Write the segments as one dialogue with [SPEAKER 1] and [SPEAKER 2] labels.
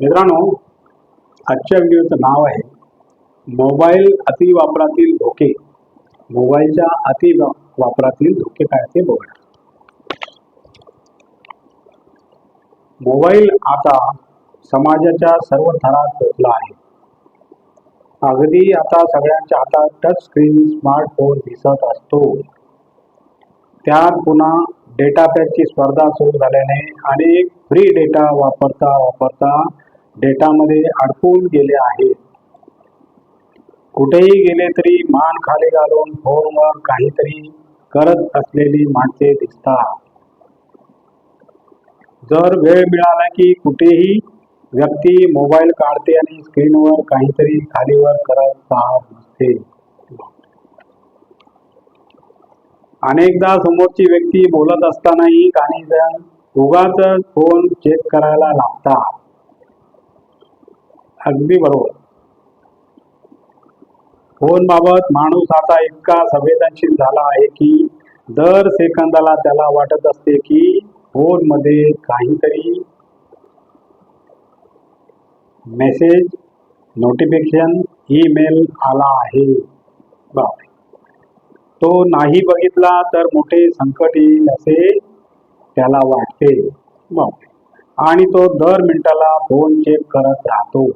[SPEAKER 1] मित्रांनो आजच्या व्हिडिओचं नाव आहे मोबाईल अतिवापरातील धोके. मोबाईलच्या अति वापरातील धोके काय ते बघा. मोबाईल आता समाजाच्या सर्व थरात पोहोचला आहे. अगदी आता सगळ्यांच्या हातात टच स्क्रीन स्मार्टफोन दिसत असतो. त्यात पुन्हा डेटा पॅकची स्पर्धा सुरू झाल्याने अनेक फ्री डेटा वापरता वापरता डेटामध्ये अडकून गेले आहेत. कुठेही गेले तरी मान खाली घालून फोनवर काहीतरी करत असलेली माणसे दिसतात. जर वेळ मिळाला की कुठेही व्यक्ती मोबाईल काढते आणि स्क्रीनवर काहीतरी खालीवर करत पाहत नसते अनेकदा समोरची व्यक्ती बोलत असतानाही काही जण उगाच फोन चेक करायला लागतात. अगदी बरोबर. फोन बाबत माणूस आता इतका संवेदनशील झाला आहे की दर सेकंदाला त्याला वाटत असते की फोनमध्ये काहीतरी मेसेज नोटिफिकेशन ईमेल आला आहे. बापरे. तो नाही बघितला तर मोठे संकट येईल असे त्याला वाटते. बापरे. आणि तो दर मिनिटाला फोन चेक करत राहतो.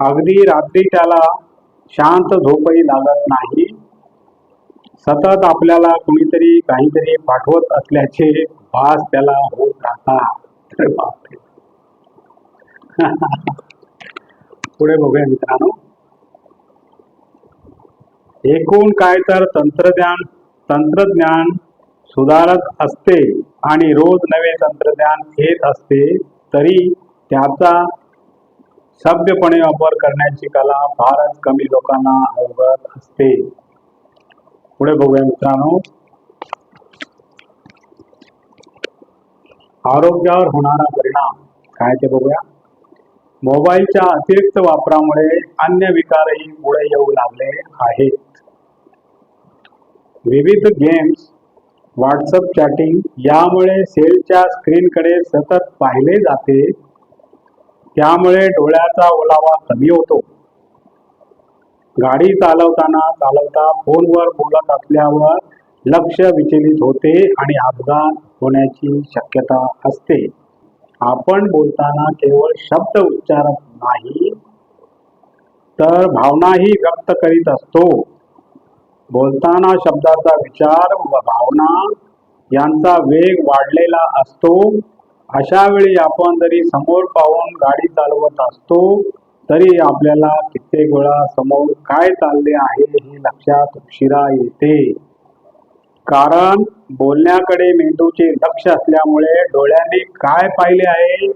[SPEAKER 1] अगदी रात्री त्याला शांत झोपही लागत नाही. सतत आपल्याला कुणीतरी काहीतरी पाठवत असल्याचे भास त्याला होत राहतात. पुढे बघूया मित्रांनो. एकूण काय तर तंत्रज्ञान तंत्रज्ञान सुधारत असते आणि रोज नवे तंत्रज्ञान येत असते तरी त्याचा सभ्यपणे वापर करण्याची कला फारच कमी लोकांना अवगत असते. पुढे बघूया मित्रांनो. आरोग्यावर होणारा परिणाम. काय ते बघूया. मोबाईलच्या अतिरिक्त वापरामुळे अन्य विकारही पुढे येऊ लागले आहेत. विविध गेम्स व्हॉट्सअप चॅटिंग यामुळे सेलच्या स्क्रीनकडे सतत पाहिले जाते. त्यामुळे डोळ्याचा ओलावा कमी होतो. गाडी चालवताना चालवता फोनवर बोलत असल्यावर लक्ष विचलित होते आणि अपघात होण्याची शक्यता असते. आपण बोलताना केवळ शब्द उच्चारत नाही तर भावनाही व्यक्त करीत असतो. बोलताना शब्दाचा विचार व भावना यांचा वेग वाढलेला असतो. अशा वेळी आपण जरी समोर पाहून गाडी चालवत असतो तरी आपल्याला कित्येक वेळा समोर काय चालले आहे हे लक्षात उशिरा येते. कारण बोलण्याकडे मेंदूचे लक्ष असल्यामुळे डोळ्यांनी काय पाहिले आहे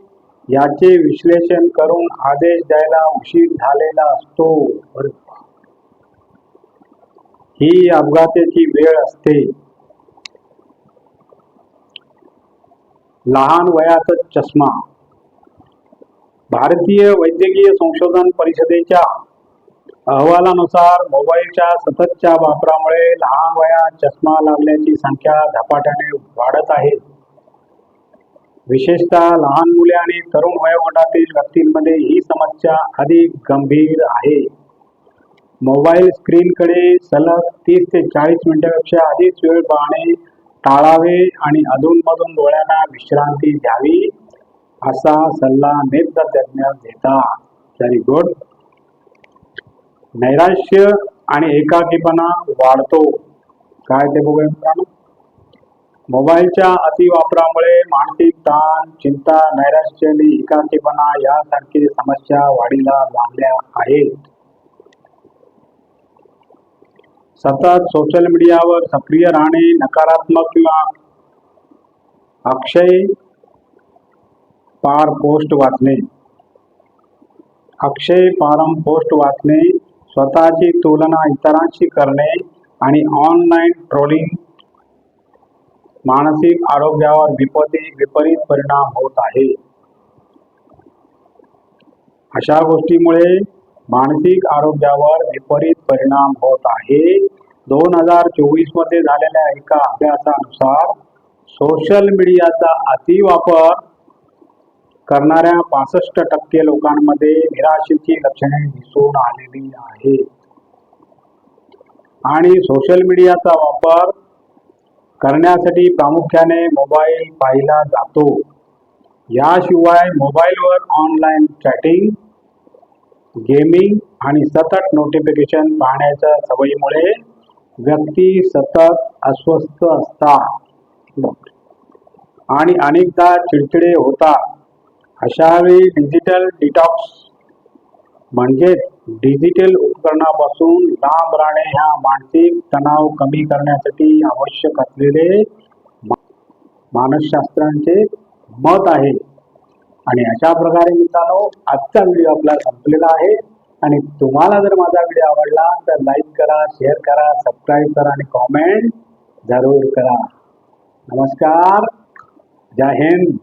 [SPEAKER 1] याचे विश्लेषण करून आदेश द्यायला उशीर झालेला असतो. ही अपघाताची वेळ असते. लहान वयातच चष्मा. भारतीय वैद्यकीय संशोधन परिषदेच्या अहवालानुसार मोबाईलच्या सततच्या वापरामुळे लहान वयात चष्मा लागण्याची संख्या झपाट्याने वाढत आहे. विशेषतः लहान मुले आणि तरुण वयोगटातील व्यक्तींमध्ये ही समस्या अधिक गंभीर आहे. मोबाईल स्क्रीनकडे सलग तीस ते चाळीस मिनिटापेक्षा अधिक वेळ पाहणे टाळावे आणि अधूनमधून डोळ्यांना विश्रांती द्यावी असा सल्ला नेत्र तज्ज्ञ देतात व्हेरी गुड नैराश्य आणि एकाकीपणा वाढतो. काय ते बघूया मित्रांनो? मोबाईलच्या अतिवापरामुळे मानसिक ताण चिंता नैराश्य आणि एकाकीपणा यासारखी समस्या वाढीला लागल्या आहेत. सतत सोशल मीडियावर सक्रिय राहणे नकारात्मक किंवा अक्षय पार पोस्ट वाचणे. अक्षय पारम पोस्ट वाचणे स्वतःची तुलना इतरांशी करणे आणि ऑनलाईन ट्रोलिंग मानसिक आरोग्यावर विपरी विपरीत परिणाम होत आहे. अशा गोष्टीमुळे मानसिक आरोग्यावर विपरीत परिणाम होत आहे. दोन हजार चोवीसमध्ये झालेल्या एका अभ्यासानुसार सोशल मीडियाचा अतिवापर करणाऱ्या पासष्ट टक्के लोकांमध्ये निराशेची लक्षणे दिसून आलेली आहेत. आणि सोशल मीडियाचा वापर करण्यासाठी प्रामुख्याने मोबाईल पाहिला जातो. याशिवाय मोबाईलवर ऑनलाईन चॅटिंग गेमिंग आणि सतत नोटिफिकेशन पाहण्याच्या सवयीमुळे व्यक्ती सतत अस्वस्थ असतात. आणि अनेकदा चिडचिडे होतात. अशावेळी डिजिटल डिटॉक्स म्हणजे डिजिटल उपकरणापासून लांब राहणे हा मानसिक तणाव कमी करण्यासाठी आवश्यक असलेले मानसशास्त्रांचे मत आहे. आणि अशा प्रकारे मित्रांनो आजचा व्हिडिओ आपला संपलेला आहे. आणि तुम्हाला जर माझा व्हिडिओ आवडला तर लाईक करा शेअर करा सबस्क्राईब करा आणि कॉमेंट जरूर करा. नमस्कार. जय हिंद.